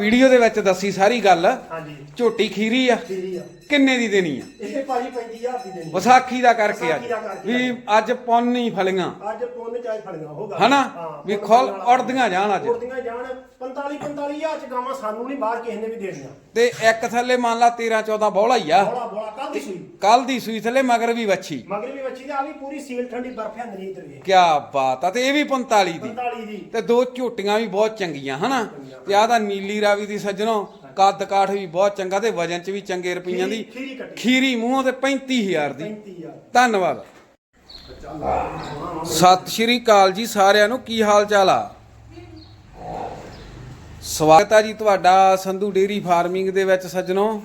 Video ਦੇ ਵਿੱਚ ਦੱਸੀ ਸਾਰੀ ਗੱਲ। ਹਾਂਜੀ। ਝੋਟੀ ਖੀਰੀ ਆ। ਆ। ਕਿੰਨੇ ਦੀ ਦੇਣੀ ਆ? ਇਹ ਭਾਜੀ 35000 ਦੀ ਦੇਣੀ ਵਿਸਾਖੀ ਦਾ ਕਰਕੇ ਅੱਜ। ਦਾ ਵੀ ਅੱਜ। ਪੁੰਨ ਹੀ ਫਲੀਆਂ। ਅੱਜ ਪੁੰਨ ਚਾਹੇ ਫੜੀਆਂ ਹੋਗਾ ਹਨਾ? ਵੀ ਖੁੱਲ ਉੜਦੀਆਂ ਜਾਣ ਅੱਜ। ਉੜਦੀਆਂ ਜਾਣ। 45 45000 ਚ ਗਾਵਾਂ ਸਾਨੂੰ ਨਹੀਂ ਬਾਹਰ ਕਿਸੇ ਨੇ ਵੀ ਦੇਣੀਆਂ। ਤੇ ਇੱਕ ਥੱਲੇ ਮੰਨ ਲਾ 13 14 ਬੋਲਾ ਹੀ ਆ। ਬੋਲਾ ਬੋਲਾ ਕੱਲ ਦੀ ਸੂਈ। ਕੱਲ ਦੀ ਸੂਈ ਥੱਲੇ ਮਗਰ ਵੀ ਵੱਛੀ। ਮਗਰ ਵੀ ਦੀ ਆ ਵੀ ਪੂਰੀ ਸੀਲ ਠੰਡੀ ਬਰਫ ਹੈ ਬਾਤ ਆ ਤੇ ਇਹ ਵੀ 45 ਦੀ। 45 ਦੀ। ਤੇ ਦੋ ਝੋਟੀਆਂ ਵੀ ਬਹੁਤ ਚੰਗੀਆਂ ਹਨਾ? ਤੇ ਆਹ ਤਾਂ ਨੀਲੀ ਰਾਵੀ ਦੀ ਸੱਜਣੋ ਕੱਦ ਕਾਠ ਵੀ ਬਹੁਤ ਚੰਗਾ ਤੇ ਵਜਨ ਚ ਵੀ ਚੰਗੇ ਰੁਪਈਆਂ ਦੀ। ਖੀਰੀ- ਖੀਰੀ ਕੱਟੀ। ਖੀਰੀ ਮੂੰਹੋਂ ਤੇ 35000 ਦੀ। 35000 ਧੰਨਵਾਦ। ਸਤਿ ਸ਼੍ਰੀ ਅਕਾਲ ਜੀ ਸਾਰਿਆਂ ਨੂੰ ਕੀ ਹਾਲ ਚਾਲ ਆ? ਸਵਾਗਤ ਆ ਜੀ ਤੁਹਾਡਾ ਸੰਧੂ ਡੇਰੀ ਫਾਰਮਿੰਗ ਦੇ ਵਿੱਚ ਸੱਜਣੋ।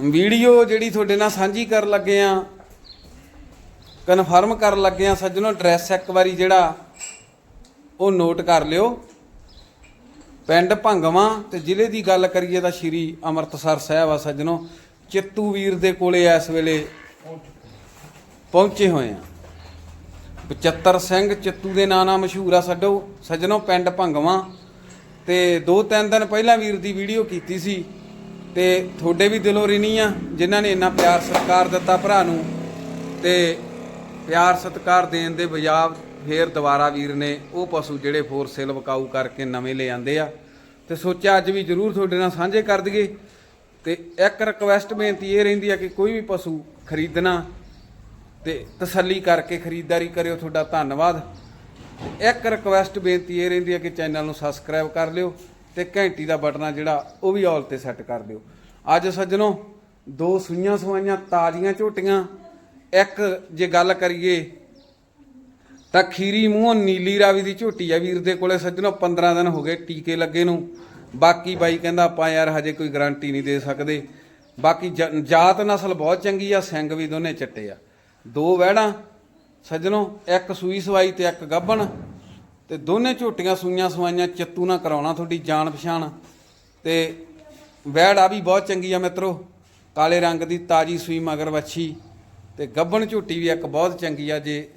ਵੀਡੀਓ ਜਿਹੜੀ ਤੁਹਾਡੇ ਨਾਲ ਸਾਂਝੀ ਕਰਨ ਲੱਗੇ ਆ ਕਨਫਰਮ ਕਰਨ ਲੱਗੇ ਆ ਸੱਜਣੋ ਐਡਰੈਸ ਇੱਕ ਵਾਰੀ ਜਿਹੜਾ ਉਹ ਨੋਟ ਕਰ ਲਿਓ। ਪਿੰਡ ਭੰਗਵਾ ਤੇ ਜ਼ਿਲ੍ਹੇ ਦੀ ਗੱਲ ਕਰੀਏ ਤਾਂ ਸ਼੍ਰੀ ਅੰਮ੍ਰਿਤਸਰ ਸਾਹਿਬ ਆ ਸੱਜਣੋ, ਚਿੱਤੂ ਵੀਰ ਦੇ ਕੋਲੇ ਇਸ ਵੇਲੇ ਪਹੁੰਚੇ ਹੋਏ ਆ। 75 ਸਿੰਘ ਚਿੱਤੂ ਦੇ ਨਾਂ ਨਾਲ ਮਸ਼ਹੂਰ ਆ ਛੱਡੋ ਸੱਜਣੋ ਪਿੰਡ ਭੰਗਵਾ ਤੇ ਦੋ ਤਿੰਨ ਦਿਨ ਪਹਿਲਾਂ ਵੀਰ ਦੀ ਵੀਡੀਓ ਕੀਤੀ ਸੀ ਤੇ ਤੁਹਾਡੇ ਵੀ ਦਿਲੋਂ ਰਿਣੀ ਆ, ਜਿਨ੍ਹਾਂ ਨੇ ਇੰਨਾ ਪਿਆਰ ਸਤਿਕਾਰ ਦਿੱਤਾ ਭਰਾ ਨੂੰ ਤੇ ਪਿਆਰ ਸਤਿਕਾਰ ਦੇਣ ਦੇ ਬਜਾਬ ਫੇਰ ਦੁਬਾਰਾ ਵੀਰ ਨੇ ਉਹ ਪਸ਼ੂ ਜਿਹੜੇ ਫੋਰ ਸੇਲ ਵਕਾਊ ਕਰਕੇ ਨਵੇਂ ਲੈ ਆਂਦੇ ਆ। ਤੇ ਸੋਚਿਆ ਅੱਜ ਵੀ ਜਰੂਰ ਤੁਹਾਡੇ ਨਾਲ ਸਾਂਝੇ ਕਰ ਦਈਏ। ਤੇ ਇੱਕ ਰਿਕਵੈਸਟ ਬੇਨਤੀ ਇਹ ਰਹਿੰਦੀ ਆ ਕਿ ਕੋਈ ਵੀ ਪਸ਼ੂ ਖਰੀਦਣਾ ਤੇ ਤਸੱਲੀ ਕਰਕੇ ਖਰੀਦਦਾਰੀ ਕਰਿਓ, ਤੁਹਾਡਾ ਧੰਨਵਾਦ। ਇੱਕ ਰਿਕਵੈਸਟ ਬੇਨਤੀ ਇਹ ਰਹਿੰਦੀ ਹੈ ਕਿ ਚੈਨਲ ਨੂੰ ਸਬਸਕ੍ਰਾਈਬ ਕਰ ਲਿਓ ਤੇ ਘੰਟੀ ਦਾ ਬਟਨ ਆ ਜਿਹੜਾ ਉਹ ਵੀ ਆਲ ਤੇ ਸੈੱਟ ਕਰ ਦਿਓ। ਅੱਜ ਸੱਜਣੋ, ਦੋ ਸੂਈਆਂ ਸਵਾਈਆਂ ਤਾਜ਼ੀਆਂ ਝੋਟੀਆਂ। ਇੱਕ ਜੇ ਗੱਲ ਕਰੀਏ ਤਾਂ ਖੀਰੀ ਮੂੰਹੋਂ ਨੀਲੀ ਰਾਵੀ ਦੀ ਝੋਟੀ ਆ। ਵੀਰ ਦੇ ਕੋਲੇ ਸੱਜਣੋ 15 ਦਿਨ ਹੋ ਗਏ ਟੀਕੇ ਲੱਗੇ ਨੂੰ। ਬਾਕੀ ਬਾਈ ਕਹਿੰਦਾ ਆਪਾਂ ਯਾਰ ਹਜੇ ਕੋਈ ਗਾਰੰਟੀ ਨਹੀਂ ਦੇ ਸਕਦੇ। ਬਾਕੀ ਜ- ਜਾਤ ਨਸਲ ਬਹੁਤ ਚੰਗੀ ਆ, ਸਿੰਘ ਵੀ ਦੋਨੇ ਚਿੱਟੇ ਆ। ਦੋ ਵਹਿੜਾਂ, ਸੱਜਣੋ, ਇੱਕ ਸੂਈ ਸਵਾਈ ਤੇ ਇੱਕ ਗੱਭਣ। ਤੇ ਦੋਨੇ ਝੋਟੀਆਂ ਸੂਈਆਂ ਸਵਾਈਆਂ ਚੱਤੂ ਨਾ ਕਰਾਉਣਾ ਤੁਹਾਡੀ ਜਾਣ ਪਛਾਣ। ਤੇ ਵਹਿੜ ਆ ਵੀ ਬਹੁਤ ਚੰਗੀ ਆ ਮਿੱਤਰੋ। ਕਾਲੇ ਰੰਗ ਦੀ ਤਾਜੀ ਸੂਈ ਮਗਰ ਵੱਛੀ ਤੇ ਗੱਭਣ ਝੋਟੀ ਵੀ ਇੱਕ ਬਹੁਤ ਚੰਗੀ ਆ ਜੇ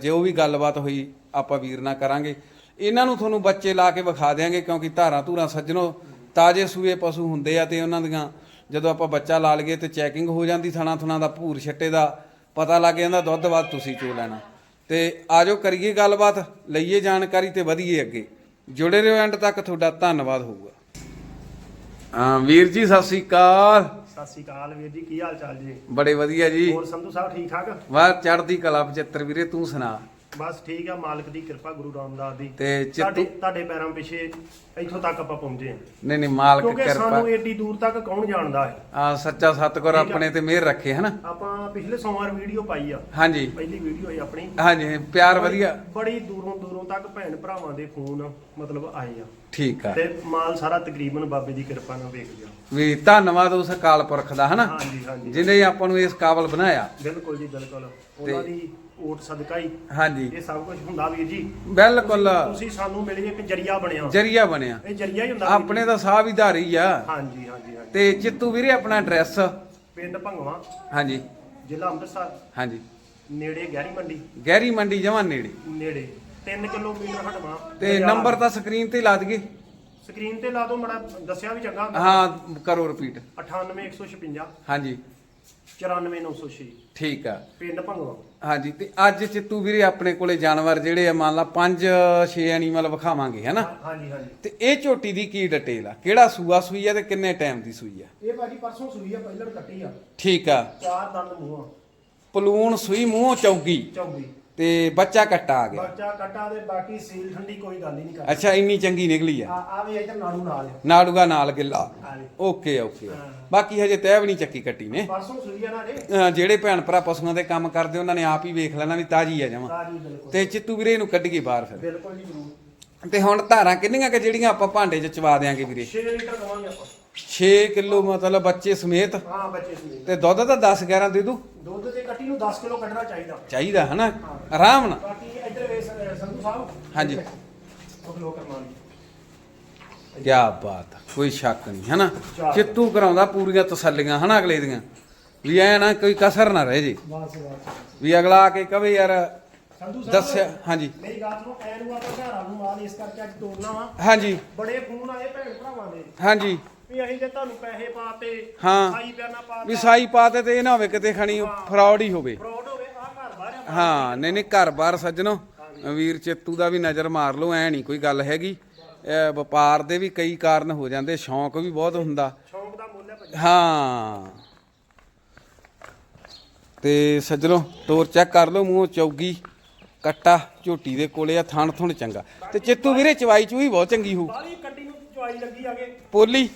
ਜੋ ਵੀ ਗੱਲਬਾਤ ਹੋਈ, ਆਪਾਂ ਵੀਰ ਨਾਲ ਕਰਾਂਗੇ। ਇਹਨਾਂ ਨੂੰ ਤੁਹਾਨੂੰ ਬੱਚੇ ਲਾ ਕੇ ਵਿਖਾ ਦਿਆਂਗੇ, ਕਿਉਂਕਿ ਧਾਰਾਂ ਧੂਰਾਂ ਸੱਜਣੋ, ਤਾਜੇ ਸੂਏ ਪਸ਼ੂ ਹੁੰਦੇ ਆ ਤੇ ਉਹਨਾਂ ਦੀਆਂ। ਜਦੋਂ ਆਪਾਂ ਬੱਚਾ ਲਾ ਲਈਏ ਤੇ ਚੈਕਿੰਗ ਹੋ ਜਾਂਦੀ, ਥਣਾ ਥਣਾ ਦਾ, ਭੂਰ ਛੱਟੇ ਦਾ, ਪਤਾ ਲੱਗ ਜਾਂਦਾ, ਦੁੱਧ ਵੱਧ ਤੁਸੀਂ ਚੋ ਲੈਣਾ। ਤੇ ਆਜੋ ਕਰੀਏ ਗੱਲਬਾਤ, ਲਈਏ ਜਾਣਕਾਰੀ ਤੇ ਵਧੀਏ ਅੱਗੇ। ਜੁੜੇ ਰਹੋ ਐਂਡ ਤੱਕ, ਤੁਹਾਡਾ ਧੰਨਵਾਦ ਹੋਊਗਾ। ਵੀਰ ਜੀ, ਸਤਿ ਸ੍ਰੀ ਅਕਾਲ। ਸਤਿ ਸ਼੍ਰੀ ਅਕਾਲ ਵੀਰ ਜੀ ਕੀ ਹਾਲ ਚਾਲ ਜੀ? ਬੜੇ ਵਧੀਆ ਜੀ। ਹੋਰ ਸੰਧੂ ਸਾਹਿਬ ਠੀਕ ਠਾਕ? ਵਾਹ ਚੜ੍ਹਦੀ ਕਲਾ 75 ਵੀਰੇ ਤੂੰ ਸੁਣਾ। ਬਸ ਠੀਕ ਆ ਮਾਲਕ ਦੀ ਕਿਰਪਾ ਗੁਰੂ ਰਾਮਦਾਸ ਦੀ। ਤੇ ਤੁਹਾਡੇ ਚਿੱਤੂ ਤੁਹਾਡੇ ਪੈਰਾਂ ਪਿੱਛੇ ਇੱਥੋਂ ਤੱਕ ਆਪਾਂ ਪਹੁੰਚੇ ਹਾਂ। ਨਹੀਂ ਨਹੀਂ ਮਾਲਕ ਕਿਉਂਕਿ ਕਿਰਪਾ ਸਾਨੂੰ ਏਡੀ ਦੂਰ ਤੱਕ ਕੌਣ ਜਾਣਦਾ ਹੈ? ਆ ਸੱਚਾ ਸਤਿਗੁਰ ਆਪਣੇ ਤੇ ਮਿਹਰ ਰੱਖੇ ਹਨਾ? ਆਪਾਂ ਪਿਛਲੇ ਸੋਮਵਾਰ ਵੀਡੀਓ ਪਾਈ ਆ। ਹਾਂਜੀ। ਪਹਿਲੀ ਵੀਡੀਓ ਹੈ ਆਪਣੀ। ਹਾਂਜੀ ਪਿਆਰ ਵਧੀਆ। ਬੜੀ ਦੂਰੋਂ ਦੂਰੋਂ ਤੱਕ ਭੈਣ ਭਰਾਵਾਂ ਦੇ ਫੋਨ ਮਤਲਬ ਆਏ ਆ। ਠੀਕ ਆ। ਤੇ ਮਾਲ ਸਾਰਾ ਤਕਰੀਬਨ ਬਾਬੇ ਦੀ ਕਿਰਪਾ ਨਾਲ ਵੇਖ ਗਿਆ ਵੀ ਧੰਨਵਾਦ ਉਸ ਅਕਾਲ ਪੁਰਖ ਦਾ ਹਨਾ? ਹਾਂਜੀ ਹਾਂਜੀ। ਜਿਹਨੇ ਆਪਾਂ ਨੂੰ ਇਸ ਕਾਬਲ ਬਣਾਇਆ। ਬਿਲਕੁਲ ਜੀ ਬਿਲਕੁਲ। ਉਹਨਾਂ ਦੀ ਓਟ ਸਦਕਾ ਹੀ। ਹਾਂਜੀ। ਇਹ ਸਭ ਕੁਝ ਹੁੰਦਾ ਵੀਰ ਜੀ। ਬਿਲਕੁਲ। ਤੁਸੀਂ ਸਾਨੂੰ ਮਿਲੇ ਇੱਕ ਜਰੀਆ ਬਣਿਆ। ਜਰੀਆ ਬਣਿਆ। ਇਹ ਜਰੀਆ ਹੀ ਹੁੰਦਾ ਆਪਣੇ ਦਾ ਸਾਹ ਵੀ ਧਾਰੀ ਆ। ਹਾਂਜੀ ਹਾਂਜੀ ਹਾਂਜੀ। ਤੇ ਚਿੱਤੂ ਵੀਰੇ ਆਪਣਾ ਐਡਰੈਸ? ਪਿੰਡ ਭੰਗਵਾ। ਹਾਂਜੀ। ਜ਼ਿਲ੍ਹਾ ਅੰਮ੍ਰਿਤਸਰ। ਹਾਂਜੀ। ਨੇੜੇ ਗਹਿਰੀ ਮੰਡੀ। ਗਹਿਰੀ ਮੰਡੀ ਜਮਾਂ ਨੇੜੇ। ਨੇੜੇ। 3 ਕਿਲੋਮੀਟਰ ਹਟਵਾ। ਤੇ ਨੰਬਰ ਤਾਂ ਸਕਰੀਨ ਤੇ ਲਾ ਦਈਏ। ਸਕਰੀਨ ਤੇ ਲਾ ਦਿਓ ਮੜਾ ਦੱਸਿਆ ਵੀ ਚੰਗਾ। ਹਾਂ ਕਰੋ ਰਿਪੀਟ 98156 ਹਾਂਜੀ। 94906 ਠੀਕ ਆ। ਪਿੰਡ ਭੰਗਵਾ। ਹਾਂਜੀ ਤੇ ਅੱਜ ਚਿੱਤੂ ਵੀਰੇ ਆਪਣੇ ਕੋਲੇ ਜਾਨਵਰ ਜਿਹੜੇ ਆ ਮੰਨ ਲਾ 5 6 ਐਨੀਮਲ ਵਿਖਾਵਾਂਗੇ ਹੈਨਾ ਹਾਂਜੀ ਹਾਂਜੀ। ਤੇ ਇਹ ਝੋਟੀ ਦੀ ਕੀ ਡਿਟੇਲ ਆ? ਕਿਹੜਾ ਸੂਆ ਸੂਈ ਆ ਤੇ ਕਿੰਨੇ ਟਾਈਮ ਦੀ ਸੂਈ ਆ? ਇਹ ਭਾਜੀ ਪਰਸੋਂ ਸੂਈ ਆ ਪਹਿਲਣ ਕੱਟੀ ਆ। ਠੀਕ ਆ। ਚਾਰ ਦੰਦ ਮੂੰਹਾਂ ਪਲੂਣ ਸੂਈ ਮੂੰਹੋਂ ਚੌਗੀ। ਚੌਗੀ। ਤੇ ਬੱਚਾ ਕੱਟਾ ਆ ਗਿਆ। ਬੱਚਾ ਕੱਟਾ ਦੇ ਬਾਕੀ ਸੀਲ ਠੰਡੀ ਕੋਈ ਗੱਲ ਹੀ ਨਹੀਂ ਕਰਦਾ ਅੱਛਾ ਇੰਨੀ ਚੰਗੀ ਨਿਕਲੀ ਆ। ਆ ਵੀ ਇੱਧਰ ਨਾੜੂ ਨਾਲ ਆ। ਨਾੜੂਗਾ ਨਾਲ ਗਿੱਲਾ। Okay okay. ਬਾਕੀ ਹਜੇ ਤੈਅ ਵੀ ਨਹੀਂ ਚੱਕੀ ਕੱਟੀ ਨੇ। ਪਰਸੋਂ ਸੂਈ ਆ ਨਾ ਜੇ ਅਹ ਜਿਹੜੇ ਭੈਣ ਭਰਾ ਪਸ਼ੂਆਂ ਦੇ ਕੰਮ ਕਰਦੇ ਉਹਨਾਂ ਨੇ ਆਪ ਹੀ ਵੇਖ ਲੈਣਾ ਵੀ ਤਾਜੀ ਆ ਤਾਜੀ ਬਿਲਕੁਲ। ਤੇ ਚਿੱਤੂ ਵੀਰੇ ਇਹਨੂੰ ਕੱਢੀਏ ਬਾਹਰ ਫਿਰ। ਬਿਲਕੁਲ ਜੀ ਜ਼ਰੂਰ। ਤੇ ਹੁਣ ਧਾਰਾਂ ਕਿੰਨੀਆਂ ਕਿ ਜਿਹੜੀਆਂ ਆਪਾਂ ਭਾਂਡੇ 'ਚ ਚਵਾ ਦਿਆਂਗੇ ਵੀਰੇ? 6 ਲੀਟਰ ਦਵਾਂਗੇ ਆਪਾਂ। 6 ਕਿਲੋ ਮਤਲਬ ਬੱਚੇ ਸਮੇਤ? ਹਾਂ ਬੱਚੇ ਸੂਈ ਤੇ ਦੁੱਧ ਤਾਂ 10 11 ਦੇ ਦੂ? ਦੁੱਧ ਤੇ ਕੱਟੀ ਨੂੰ 10 ਕਿਲੋ ਕੱਢਣਾ ਚਾਹੀਦਾ। ਚਾਹੀਦਾ ਹਨਾ? ਆਰਾਮ ਨਾਲ। ਬਾਕੀ ਇੱਧਰ ਵੇਸ ਸੰਧੂ ਸਾਹਿਬ। ਹਾਂਜੀ। ਉਹ ਲੋਕ ਕਰਮਾਲੀ ਕੀ ਬਾਤ ਆ, ਕੋਈ ਸ਼ੱਕ ਨਹੀਂ ਹਨਾ। ਚਿੱਤੂ ਕਰਾਉਂਦਾ ਪੂਰੀਆਂ ਤਸੱਲੀਆਂ ਹਨਾ ਅਗਲੇ ਦੀਆਂ? ਵੀ ਐ ਨਾ ਕੋਈ ਕਸਰ ਨਾ ਰਹਿ ਜੇ। ਬਸ ਬਸ। ਵੀ ਅਗਲਾ ਆ ਕੇ ਕਵੇ ਯਾਰ ਸੰਧੂ ਸਾਹਿਬ ਦੱਸਿਆ ਹਾਂਜੀ। ਮੇਰੀ ਗੱਲ ਸੁਣੋ ਐ ਨੂੰ ਆਪਾਂ ਘਰਾਂ ਨੂੰ ਮਾਲ ਇਸ ਕਰਕੇ ਅੱਜ ਤੋੜਨਾ ਵਾ। ਹਾਂਜੀ। ਬੜੇ ਫੋਨ ਆਏ ਭੈਣ ਭਰਾਵਾਂ ਦੇ। ਹਾਂਜੀ। ਵੀ ਅਸੀਂ ਜੇ ਤੁਹਾਨੂੰ ਪੈਸੇ ਪਾਤੇ ਹਾਂ। ਸਾਈ ਬਿਆਨਾ ਪਾਤਾ ਵੀ ਸਾਈ ਪਾਤੇ ਤੇ ਇਹ ਨਾ ਹੋਵੇ ਕਿਤੇ ਖਣੀ ਫਰਾਡ ਹੀ ਹੋਵੇ। ਫਰਾਡ ਹੋਵੇ ਆ ਘਰ ਬਾਹਰ ਆ ਹਾਂ ਨਹੀਂ ਨਹੀਂ ਘਰ-ਬਾਰ ਸੱਜਣੋ ਵੀਰ ਚੇਤੂ ਦਾ ਵੀ ਨਜ਼ਰ ਮਾਰ ਲਓ ਐ ਨਹੀਂ ਕੋਈ ਗੱਲ ਹੈਗੀ। ਇਹ ਵਪਾਰ ਦੇ ਵੀ ਕਈ ਕਾਰਨ ਹੋ ਜਾਂਦੇ ਸ਼ੌਂਕ ਵੀ ਬਹੁਤ ਹੁੰਦਾ। ਸ਼ੌਂਕ ਦਾ ਮੁੱਲ ਹੈ ਭਾਜੀ। ਹਾਂ। ਤੇ ਸੱਜਣੋ ਤੋਰ ਚੈੱਕ ਕਰ ਲਓ ਮੂੰਹ ਚੌਗੀ ਕੱਟਾ ਝੋਟੀ ਦੇ ਕੋਲੇ ਆ ਥਣ ਥੁਣ ਚੰਗਾ। ਤੇ ਚੇਤੂ ਵੀਰੇ ਚਵਾਈ ਚੂਈ ਬਹੁਤ ਚੰਗੀ ਹੋ ਬਾਹਲੀ ਕੱਟੀ ਨੂੰ ਚੁਆਈ ਲੱਗੀ ਆਗੇ ਪੋਲੀ।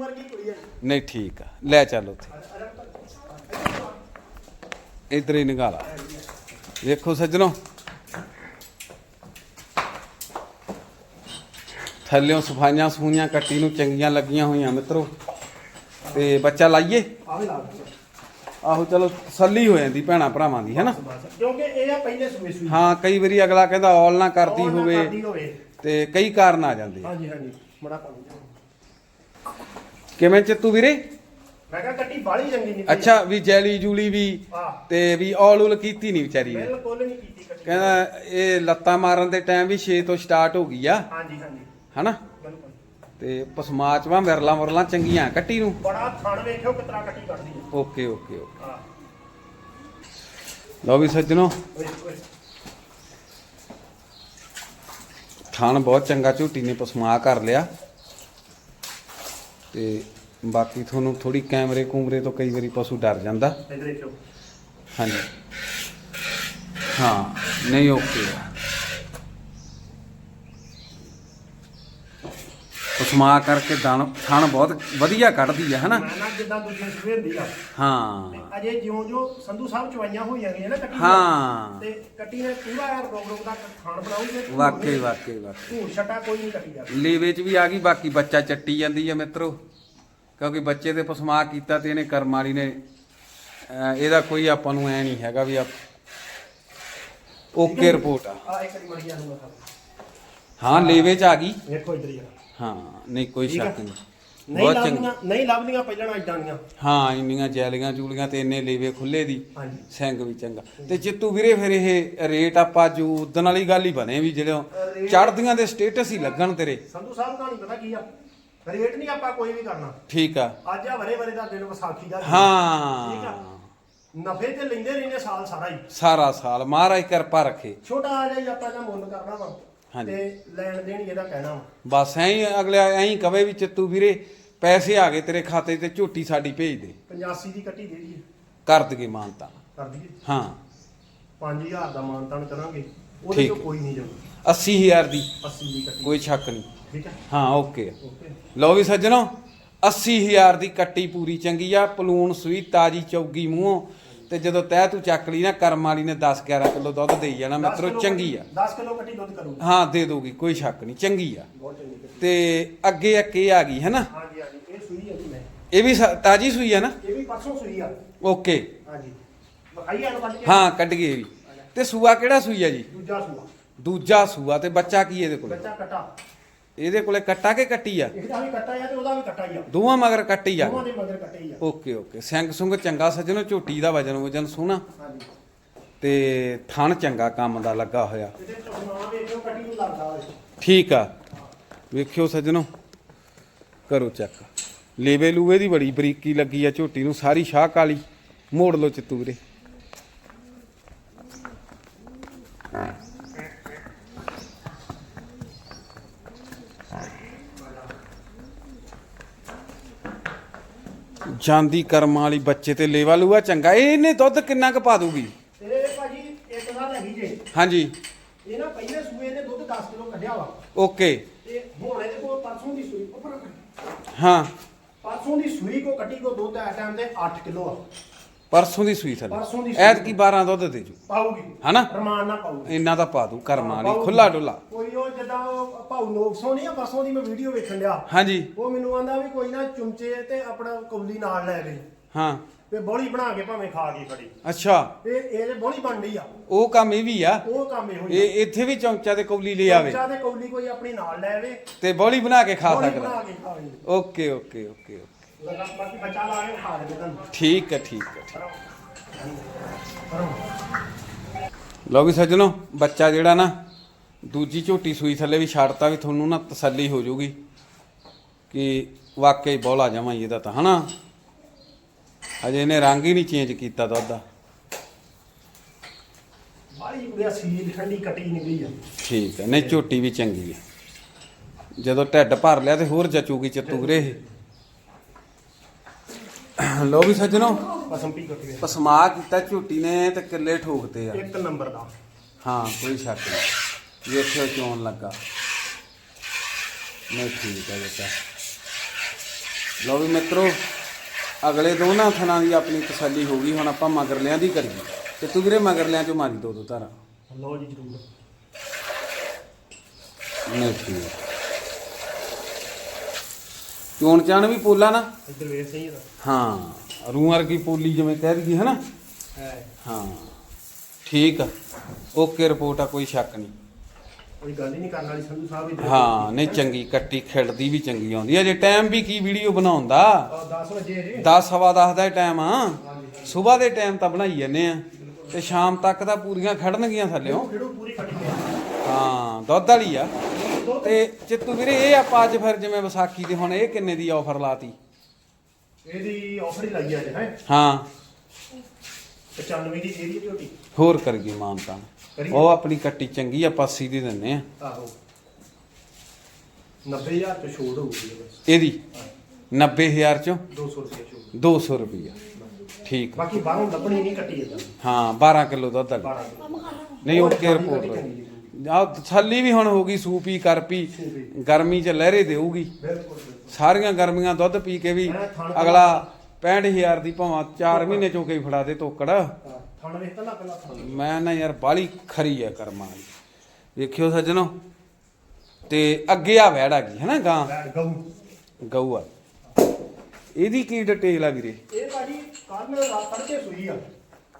ਵਰਗੀ ਕੁੜੀ ਹੈ ਨਹੀਂ ਠੀਕ ਆ। ਲੈ ਚੱਲ ਉੱਥੇ। ਇਧਰ ਹੀ ਨਿਗਾਲਾ ਵੇਖੋ ਸੱਜਣੋ। ਥੱਲਿਓਂ ਸਫਾਈਆਂ ਸਫੂਈਆਂ ਕੱਟੀ ਨੂੰ ਚੰਗੀਆਂ ਲੱਗੀਆਂ ਹੋਈਆਂ ਮਿੱਤਰੋ। ਤੇ ਬੱਚਾ ਲਾਈਏ? ਲਾ। ਆਹੋ ਚਲੋ ਤਸੱਲੀ ਹੋ ਜਾਂਦੀ ਭੈਣਾ ਭਰਾਵਾਂ ਦੀ ਹੈਨਾ? ਕਿਉਂਕਿ ਇਹ ਆ ਪਹਿਲੇ ਸੂਏ ਸੂਈ। ਹਾਂ ਕਈ ਵਾਰੀ ਅਗਲਾ ਕਹਿੰਦਾ ਔਲ ਨਾ ਕਰਦੀ ਹੋਵੇ ਤੇ ਕਈ ਕਾਰਨ ਆ ਜਾਂਦੇ। ਹਾਂਜੀ ਹਾਂਜੀ ਬੜਾ ਕੰਮ ਕਿਵੇਂ ਚਿੱਤੂ ਵੀਰੇ? ਮੈਂ ਕਿਹਾ ਕੱਟੀ ਬਾਹਲੀ ਚੰਗੀ ਨਹੀਂ ਅੱਛਾ ਵੀ ਜੈਲੀ ਜੂਲੀ ਵੀ ਹਾਂ। ਤੇ ਵੀ ਔਲ ਉਲ ਕੀਤੀ ਨਹੀਂ ਵਿਚਾਰੀ ਨੇ। ਬਿਲਕੁਲ ਨਹੀਂ ਕੀਤੀ ਕੱਟੀ ਕਹਿੰਦਾ ਇਹ ਲੱਤਾਂ ਮਾਰਨ ਦੇ ਟਾਈਮ ਵੀ 6 ਤੋਂ ਸਟਾਰਟ ਹੋ ਗਈ ਆ। ਹਾਂਜੀ ਹਾਂਜੀ। ਹਨਾ? ਬਿਲਕੁਲ। ਤੇ ਪਸਮਾਚਵਾ ਵਿਰਲਾ ਮੁਰਲਾ ਚੰਗੀਆਂ ਕੱਟੀ ਨੂੰ। ਬੜਾ ਥਣ ਵੇਖਿਓ ਕਿਤਨਾ ਕੱਟੀ ਕੱਢਦੀ ਹੈ ਓਕੇ ਓਕੇ ਓਕੇ। ਹਾਂ। ਲਓ ਵੀ ਸੱਜਣੋ। ਓਏ ਓਏ। ਥਣ ਬਹੁਤ ਚੰਗਾ ਝੂਟੀ ਨੇ ਪਸਮਾ ਕਰ ਲਿਆ। ਤੇ ਬਾਕੀ ਤੁਹਾਨੂੰ ਥੋੜੀ ਕੈਮਰੇ ਕੂਮਰੇ ਤੋਂ ਕਈ ਵਾਰੀ ਪਸ਼ੂ ਡਰ ਜਾਂਦਾ। ਹਾਂਜੀ। ਹਾਂ ਨਹੀਂ ਓਕੇ ਆ। ਪਸਮਾ ਕਰਕੇ ਦਣ ਥਣ ਬਹੁਤ ਵਧੀਆ ਕੱਢਦੀ ਆ ਹਨਾ? ਨਾ ਜਿੱਦਾਂ ਦੂਜੇ ਸੂਏ ਹੁੰਦੀ ਆ। ਹਾਂ। ਅਜੇ ਜਿਉਂ ਜਿਉਂ ਸੰਧੂ ਸਾਹਿਬ ਚਵਾਈਆਂ ਹੋਈਆਂ ਗਈਆਂ ਨਾ ਕੱਟੀ ਦੀਆਂ, ਹਾਂ। ਤੇ ਕੱਟੀ ਨੇ ਪੂਰਾ ਯਾਰ ਰੋਗ ਰੋਗ ਦਾ ਖਾਣ ਬਣਾਉਂਗੇ ਵਾਕਈ ਵਾਕਈ ਵਾਕਈ। ਧੂੜ ਛਟਾ ਕੋਈ ਨਹੀਂ ਕੱਟੀ ਦਾ ਲੇਵੇ ਚ ਵੀ ਆ ਗਈ ਬਾਕੀ ਬੱਚਾ ਚੱਟੀ ਜਾਂਦੀ ਹੈ ਮਿੱਤਰੋ। ਕਿਉਂਕਿ ਬੱਚੇ ਤੇ ਪਸਮਾ ਕੀਤਾ ਤੇ ਇਹਨੇ ਕਰਮ ਵਾਲੀ ਨੇ। ਅਹ ਇਹਦਾ ਕੋਈ ਆਪਾਂ ਨੂੰ ਐ ਨਹੀਂ ਹੈਗਾ ਵੀ ਆ ਓਕੇ ਰਿਪੋਰਟ ਆ। ਆ ਇੱਕ ਵਾਰੀ ਮੜੀ ਜਾਨੂਗਾ ਹਾਂ ਲੇਵੇ ਚ ਆ ਗਈ। ਵੇਖੋ ਇਧਰ ਯਾਰ ਹਾਂ ਨਹੀਂ ਕੋਈ ਠੀਕ ਆ। ਸ਼ੱਕ ਨਹੀਂ। ਨਹੀਂ ਬਹੁਤ ਚੰਗੀ। ਲੱਭਦੀਆਂ ਨਹੀਂ ਲੱਭਦੀਆਂ ਪਹਿਲਾਂ ਇਦਾਂ ਦੀਆਂ। ਹਾਂ ਇੰਨੀਆਂ ਜੈਲੀਆਂ ਜੂਲੀਆਂ ਤੇ ਇੰਨੇ ਲੇਵੇ ਖੁੱਲੇ ਦੀ। ਹਾਂਜੀ। ਸਿੰਘ ਵੀ ਚੰਗਾ। ਤੇ ਜਿੱਤੂ ਵੀਰੇ ਫਿਰ ਇਹ ਰੇਟ ਆਪਾਂ ਜੋ ਉਦਣ ਵਾਲੀ ਗੱਲ ਹੀ ਬਣੇ ਵੀ ਜਿਹੜੋਂ ਚੜਦੀਆਂ ਦੇ ਸਟੇਟਸ ਹੀ ਲੱਗਣ ਤੇਰੇ। ਸੰਧੂ ਸਾਹਿਬ ਕਹਾਣੀ ਪਤਾ ਕੀ ਆ। ਰੇਟ ਨਹੀਂ ਆਪਾਂ ਕੋਈ ਵੀ ਕਰਨਾ। ਠੀਕ ਆ। ਅੱਜ ਆ ਵਰੇ ਵਰੇ ਦਾ ਦਿਨ ਵਿਸਾਖੀ ਦਾ ਦਿਨ। ਠੀਕ ਹਾਂ ਆ? ਨਫੇ ਤੇ ਲੈਂਦੇ ਰਹਿੰਦੇ ਸਾਲ ਸਾਰਾ ਹੀ। ਸਾਰਾ ਸਾਲ। ਮਹਾਰਾਜ ਕਿਰਪਾ ਰੱਖੇ। ਛੋਟਾ ਜਾਈ ਆਪਾਂ ਇਹਦਾ ਮੁੱਲ ਕਰਨਾ ਵਾ। ਹਾਂਜੀ। ਤੇ ਲੈਣ ਦੇਣ ਇਹਦਾ ਕਹਿਣਾ ਵਾ। ਬਸ ਐਂ ਹੀ ਅਗਲੇ ਐਂ ਹੀ ਕਵੇ ਵੀ ਚਿੱਤੂ ਵੀਰੇ ਪੈਸੇ ਆ ਗਏ ਤੇਰੇ ਖਾਤੇ 'ਤੇ ਝੋਟੀ ਸਾਡੀ ਭੇਜ ਦੇ। 85 ਦੀ ਕੱਟੀ ਦੇ ਦਈਏ। ਕਰ ਦਗੇ ਮਾਨਤਾ ਕਰ ਦਈਏ। ਹਾਂ। 5000 ਦਾ ਮਾਨਤਾਨ ਕਰਾਂਗੇ ਉਹਦੇ ਠੀਕ। ਚੋਂ ਕੋਈ ਨਹੀਂ ਜਾਊ 80000 ਦੀ। 80 ਦੀ ਕੱਟੀ। ਕੋਈ ਸ਼ੱਕ ਨਹੀਂ। ਠੀਕ ਹੈ। ਹਾਂ ਓਕੇ। ਓਕੇ। ਲਓ ਵੀ ਸੱਜਣੋ 80000 ਦੀ ਕੱਟੀ ਪੂਰੀ ਚੰਗੀ ਆ। ਪਲੂਣ ਸੂਈ ਤਾਜੀ ਚੌਗੀ ਮੂੰਹੋਂ। ਤੇ ਜਦੋਂ ਤਹਿ ਤੂੰ ਚੱਕ ਲਈ ਨਾ ਕਰਮ ਵਾਲੀ ਨੇ 10 11 ਕਿਲੋ ਦੁੱਧ ਦੇਈ ਜਾਣਾ ਮਿੱਤਰੋ ਚੰਗੀ ਆ। 10 ਕਿਲੋ ਕੱਟੀ ਦੁੱਧ ਕਰੂਗੀ। ਹਾਂ ਦੇ ਦੋਗੀ ਕੋਈ ਸ਼ੱਕ ਨਹੀਂ ਚੰਗੀ ਆ। ਤੇ ਅੱਗੇ ਇੱਕ ਇਹ ਆ ਗਈ ਹੈ ਨਾ ਹਾਂਜੀ ਹਾਂਜੀ ਇਹ ਸੂਈ ਹੈ ਜੀ ਮੈਂ। ਇਹ ਵੀ ਤਾਜੀ ਸੂਈ ਆ ਨਾ? ਇਹ ਵੀ ਪਰਸੋਂ ਸੂਈ ਆ। ਓਕੇ। ਹਾਂਜੀ। ਵਿਖਾਈ ਆ ਕੱਢ ਕੇ? ਹਾਂ ਕੱਢ ਇਹ ਵੀ। ਤੇ ਸੂਆ ਕਿਹੜਾ ਸੂਈ ਆ ਜੀ? ਦੂਜਾ ਸੂਆ। ਦੂਜਾ ਸੂਆ ਤੇ ਬੱਚਾ ਕੀ ਇਹਦੇ ਕੋਲੇ? ਬੱਚਾ ਕਟਾ। ਇਹਦੇ ਕੋਲੇ ਕੱਟਾ ਕੇ ਕੱਟੀ ਆ? ਇਹਦਾ ਵੀ ਕੱਟਾ ਆ ਤੇ ਉਹਦਾ ਵੀ ਕੱਟਾ ਹੀ ਆ। ਦੋਵਾਂ ਮਗਰ ਕੱਟੀ ਆ। ਦੋਵਾਂ ਦੇ ਮਗਰ ਕੱਟੇ ਹੀ ਆ। Okay okay. ਸਿੰਘ ਸੁੰਗ ਚੰਗਾ ਸੱਜਣੋ ਝੋਟੀ ਦਾ ਵਜਨ ਵਜਨ ਸੋਹਣਾ। ਹਾਂਜੀ। ਤੇ ਥਣ ਚੰਗਾ ਕੰਮ ਦਾ ਲੱਗਾ ਹੋਇਆ। ਠੀਕ ਆ। ਵੇਖਿਓ ਸੱਜਣੋ। ਕਰੋ ਚੈੱਕ। ਲੇਵੇ ਲੂਵੇ ਦੀ ਬੜੀ ਬਰੀਕੀ ਲੱਗੀ ਆ ਝੋਟੀ ਨੂੰ। ਸਾਰੀ ਸ਼ਾਹ ਕਾਲੀ। ਮੋੜ ਲਓ ਚਿੱਤੂ ਜਾਂਦੀ ਕਰਮਾਂ ਵਾਲੀ ਬੱਚੇ ਤੇ ਲੇਵਾ ਲੂਆ ਚੰਗਾ। ਇਹ ਇਹਨੇ ਦੁੱਧ ਕਿੰਨਾ ਕੁ ਪਾ ਦੂਗੀ? ਇਹ ਭਾਜੀ ਇੱਕ ਗੱਲ ਹੈਗੀ ਜੇ। ਹਾਂਜੀ। ਇਹ ਨਾ ਪਹਿਲੇ ਸੂਏ ਨੇ ਦੁੱਧ 10 ਕਿਲੋ ਕੱਢਿਆ ਵਾ। ਓਕੇ। ਤੇ ਹੁਣ ਇਹਦੇ ਕੋਲ ਪਰਸੋਂ ਦੀ ਸੂਈ ਉੱਪਰ ਹਾਂ। ਪਰਸੋਂ ਦੀ ਸੂਈ ਕੋ ਕੱਟੀ ਕੋ ਦੁੱਧ ਆ ਟਾਈਮ ਤੇ 8 ਕਿਲੋ ਆ। ਪਰਸੋਂ ਦੀ ਸੂਈ ਥੱਲੇ। ਪਰਸੋਂ ਦੀ ਸੂਈ। ਐਤ ਕੀ 12 ਦੁੱਧ ਦੇ ਜੂ। ਪਾਉਗੀ ਹਨਾ? ਰਮਾਨ ਨਾ ਪਾਉਗੀ ਇੰਨਾ ਤਾਂ ਪਾ ਦੂ ਕਰਮਾਂ ਵਾਲੀ। ਖੁੱਲਾ ਡੁੱਲਾ ਕੋਈ ਉਹ ਜਿੱਦਾਂ ਭਾਉ ਲੋਕਸੋਂ ਨਹੀਂ ਆ ਪਰਸੋਂ ਦੀ ਮੈਂ ਵੀਡੀਓ ਵੇਖਣ ਲਿਆ ਹਾਂਜੀ। ਉਹ ਮੈਨੂੰ ਆਂਦਾ ਵੀ ਕੋਈ ਨਾ ਚੁੰਚੇ ਤੇ ਆਪਣਾ ਕੌਲੀ ਨਾਲ ਲੈ ਗਏ ਹਾਂ। ਤੇ ਬੋਲੀ ਬਣਾ ਕੇ ਭਾਵੇਂ ਖਾ ਗਈ ਖੜੀ। ਅੱਛਾ। ਇਹ ਇਹ ਬੋਲੀ ਬਣ ਰਹੀ ਆ। ਉਹ ਕੰਮ ਇਹ ਵੀ ਆ। ਉਹ ਕੰਮ ਇਹੋ ਹੀ ਇਹ ਇੱਥੇ ਵੀ ਚਮਚਾ ਤੇ ਕੌਲੀ ਲੈ ਆਵੇ। ਚਮਚਾ ਤੇ ਕੌਲੀ ਕੋਈ ਆਪਣੀ ਨਾਲ ਲੈ ਆਵੇ। ਤੇ ਬੋਲੀ ਬਣਾ ਕੇ ਖਾ ਬੋਲੀ ਸਕਦਾ। ਬਣਾ ਕੇ ਖਾਵੇ ਓਕੇ ਓਕੇ ਓਕੇ ਓਕੇ। ਲਗਾ ਬਾਕੀ ਬੱਚਾ ਲਾ ਕੇ ਖਾ ਦੇ ਤੁਹਾਨੂੰ ਠੀਕ ਹੈ ਠੀਕ ਹੈ। ਠੀਕ। ਲਓ ਵੀ ਸੱਜਣੋ ਬੱਚਾ ਜਿਹੜਾ ਨਾ ਦੂਜੀ ਝੋਟੀ ਸੂਈ ਥੱਲੇ ਵੀ ਛੱਡਤਾ ਵੀ ਤੁਹਾਨੂੰ ਨਾ ਤਸੱਲੀ ਹੋ ਜਾਊਗੀ ਕਿ ਵਾਕਈ ਬੋਲਾ ਜਮਾ ਇਹਦਾ ਤਾਂ ਹਨਾ? ਅਜੇ ਇਹਨੇ ਰੰਗ ਹੀ ਨਹੀਂ ਚੇਂਜ ਕੀਤਾ ਦੁੱਧ ਦਾ। ਬਾਹਲੀ ਉਹਦੇ ਸੀਲ ਠੰਡੀ ਕੱਟੀ ਨਿਕਲੀ ਆ। ਠੀਕ ਹੈ ਨਹੀਂ ਝੋਟੀ ਵੀ ਚੰਗੀ ਹੈ ਜਦੋਂ ਢਿੱਡ ਭਰ ਲਿਆ ਤੇ ਹੋਰ ਜਚੂਗੀ ਚਤੂਰੇ ਇਹ। ਲਓ ਵੀ ਸੱਜਣੋ। ਪਸੰਪੀ ਕੱਟੀ ਪਸਮਾ ਕੀਤਾ ਝੋਟੀ ਨੇ ਤੇ ਕਿੱਲੇ ਠੋਕਤੇ ਆ। ਇੱਕ ਨੰਬਰ ਦਾ। ਹਾਂ ਕੋਈ ਸ਼ੱਕ ਨਹੀਂ। ਵੇਖਿਓ ਚੋਣ ਲੱਗਾ। ਨਹੀਂ ਠੀਕ ਹੈ ਬੇਟਾ। ਲਓ ਵੀ ਮਿੱਤਰੋ ਅਗਲੇ ਦੋਨਾਂ ਥਣਾਂ ਦੀ ਆਪਣੀ ਤਸੱਲੀ ਹੋ ਗਈ। ਹੁਣ ਆਪਾਂ ਮਗਰਲਿਆਂ ਦੀ ਕਰੀਏ। ਤੇ ਤੂੰ ਵੀਰੇ ਮਗਰਲਿਆਂ ਚੋਂ ਮਾਰੀ ਦੋ ਦੋ ਧਾਰਾਂ। ਲਓ ਜੀ ਜਰੂਰ। ਨਹੀਂ ਠੀਕ। ਚੋਣ ਚਾਣ ਵੀ ਪੋਲਾ ਨਾ? ਇੱਧਰ ਵੇਖ ਸਹੀ ਇਹਦਾ ਹਾਂ ਰੂਹ ਵਰਗੀ ਪੋਲੀ ਜਿਵੇਂ ਕਹਿ ਦਈਏ ਹਨਾ? ਹੈ। ਹਾਂ ਠੀਕ ਆ। ਓਕੇ ਰਿਪੋਰਟ ਆ ਕੋਈ ਸ਼ੱਕ ਨਹੀਂ। ਕੋਈ ਗੱਲ ਹੀ ਨਹੀਂ ਕਰਨ ਵਾਲੀ ਸੰਧੂ ਸਾਹਿਬ ਇੱਧਰ। ਹਾਂ ਨਹੀਂ ਚੰਗੀ ਕੱਟੀ ਖਿੜਦੀ ਵੀ ਚੰਗੀ ਆਉਂਦੀ। ਹੈ ਜੇ ਟਾਈਮ ਵੀ ਕੀ ਵੀਡੀਓ ਬਣਾਉਣ ਦਾ 10 ਵਜੇ ਜੇ 10 ਸਵਾ 10 ਦਾ ਟਾਈਮ ਆ। ਸਵੇਰ ਦੇ ਟਾਈਮ ਤਾਂ ਬਣਾਈ ਜੰਨੇ ਆ। ਤੇ ਸ਼ਾਮ ਤੱਕ ਤਾਂ ਪੂਰੀਆਂ ਖੜਨਗੀਆਂ ਥੱਲਿਓ ਹਾਂ ਦੁੱਧ ਵਾਲੀ ਆ। ਤੇ ਚਿੱਤੂ ਵੀਰੇ ਇਹ ਆਪਾਂ ਅੱਜ ਫਿਰ ਜਿਵੇਂ ਵਿਸਾਖੀ ਦੇ ਹੁਣ ਇਹ ਕਿੰਨੇ ਦੀ ਆਫਰ ਲਾਤੀ? ਇਹਦੀ ਆਫਰ ਹੀ ਲੱਗੀ ਅੱਜ ਹੈ? ਹਾਂ। 95 ਦੀ ਇਹਦੀ ਝੋਟੀ। ਹੋਰ ਕਰੀਏ ਮਾਨਤਾ। ਕਰੀਏ। ਉਹ ਆਪਣੀ ਕੱਟੀ ਚੰਗੀ ਆ 85 ਦੀ ਦਿੰਨੇ ਆ। ਆਹੋ। 90000 ਤੇ ਛੋੜ ਹੋਊਗੀ ਇਹਦੀ? 90000 ਚੋਂ? 200 ਰੁਪਏ ਛੋੜ 200 ਰੁਪਈਆ। ਠੀਕ। ਬਾਕੀ ਬਾਹਰੋਂ ਲੱਭਣੀ ਨਹੀਂ ਕੱਟੀ ਇਦਾਂ ਹਾਂ 12 ਕਿਲੋ ਦੁੱਧ ਵਾਲੀ 12 ਕਿਲੋ। ਨਹੀਂ ਓਕੇ ਕੱਟੀ ਰਿਪੋਰਟ। ਆ ਥੱਲੀ ਵੀ ਹੁਣ ਹੋ ਗਈ ਸੂਪੀ ਕਰਪੀ ਸੂਪੀ। ਗਰਮੀ ਚ ਲਹਿਰੇ ਦੇਊਗੀ। ਸਾਰੀਆਂ ਗਰਮੀਆਂ ਦੁੱਧ ਪੀ ਕੇ ਵੀ ਅਗਲਾ 65000 ਦੀ ਭਾਵਾਂ 4 ਮਹੀਨੇ ਚੋਂ ਕਈ ਫੜਾ ਦੇ ਤੋਕੜ। ਹਾਂ, ਮੈਂ ਨਾ ਯਾਰ ਬਾਲੀ ਖਰੀ ਆ ਕਰਮਾਂ ਵਾਲੀ ਵੇਖਿਓ ਸੱਜਣੋ ਤੇ ਅੱਗੇ ਆ ਵੈੜ ਆ ਗਈ ਹੈ ਨਾ ਗਾਂ ਗਊ। ਆ। ਇਹਦੀ ਕੀ ਡਿਟੇਲ ਆ ਵੀਰੇ? ਇਹ ਭਾਜੀ ਕੱਲ ਰਾਤ ਤੜਕੇ ਸੂਈ ਆ।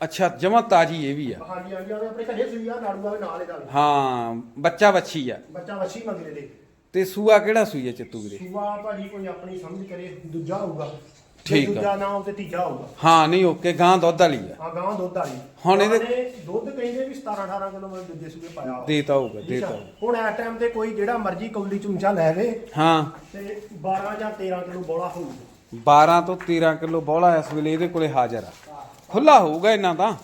ਅੱਛਾ ਜਮਾ ਤਾਜੀ ਇਹ ਵੀ ਆ। ਹਾਂਜੀ ਹਾਂਜੀ ਉਹਨੇ ਆਪਣੇ ਘਰੇ ਸੂਈ ਆ ਨਾੜੂਆ ਵੀ ਨਾਲ ਇਹਦਾ ਹਾਂ ਬੱਚਾ ਬੱਚੀ ਆ। ਬੱਚਾ ਵੱਛੀ ਮੰਗਰੇ ਦੇ ਤੇ ਸੂਆ ਕਿਹੜਾ ਸੂਈ ਆ ਚਿੱਤੂ ਵੀਰੇ? ਸੂਆ ਭਾਜੀ ਕੋਈ ਆਪਣੀ ਸਮਝ ਕਰੇ ਦੂਜਾ ਹੋਊਗਾ। ਜੇ ਠੀਕ ਆ। ਦੂਜਾ ਨਾ ਤੇ ਤੀਜਾ ਹੋਊਗਾ। ਹਾਂ ਨਹੀਂ ਓਕੇ ਗਾਂ ਦੁੱਧ ਵਾਲੀ ਆ। ਆ ਗਾਂ ਦੁੱਧ ਵਾਲੀ। ਹੁਣ ਇਹਦੇ- ਗਾਂ ਨੇ ਦੁੱਧ ਕਹਿੰਦੇ ਵੀ 17 18 ਕਿਲੋ ਮੈਂ ਦੂਜੇ ਸੂਏ ਪਾਇਆ। ਦੇਤਾ ਹੋਊਗਾ ਠੀਕ ਦੇਤਾ? ਹੋਊਗਾ। ਹੁਣ ਇਸ ਟਾਈਮ ਤੇ ਕੋਈ ਜਿਹੜਾ ਮਰਜ਼ੀ ਕੌਲੀ ਚੁੰਚਾ ਲੈ ਵੇ। ਹਾਂ। ਤੇ 12 ਜਾਂ 13 ਕਿਲੋ ਬੋਲਾ ਹੋਊਗਾ। 12 ਤੋਂ 13 ਕਿਲੋ ਬੋਲਾ ਇਸ ਵੇਲੇ ਇਹਦੇ ਕੋਲੇ ਹਾਜ਼ਰ ਆ। ਖੁੱਲਾ ਹੋਊਗਾ ਇਹਨਾਂ ਦਾ?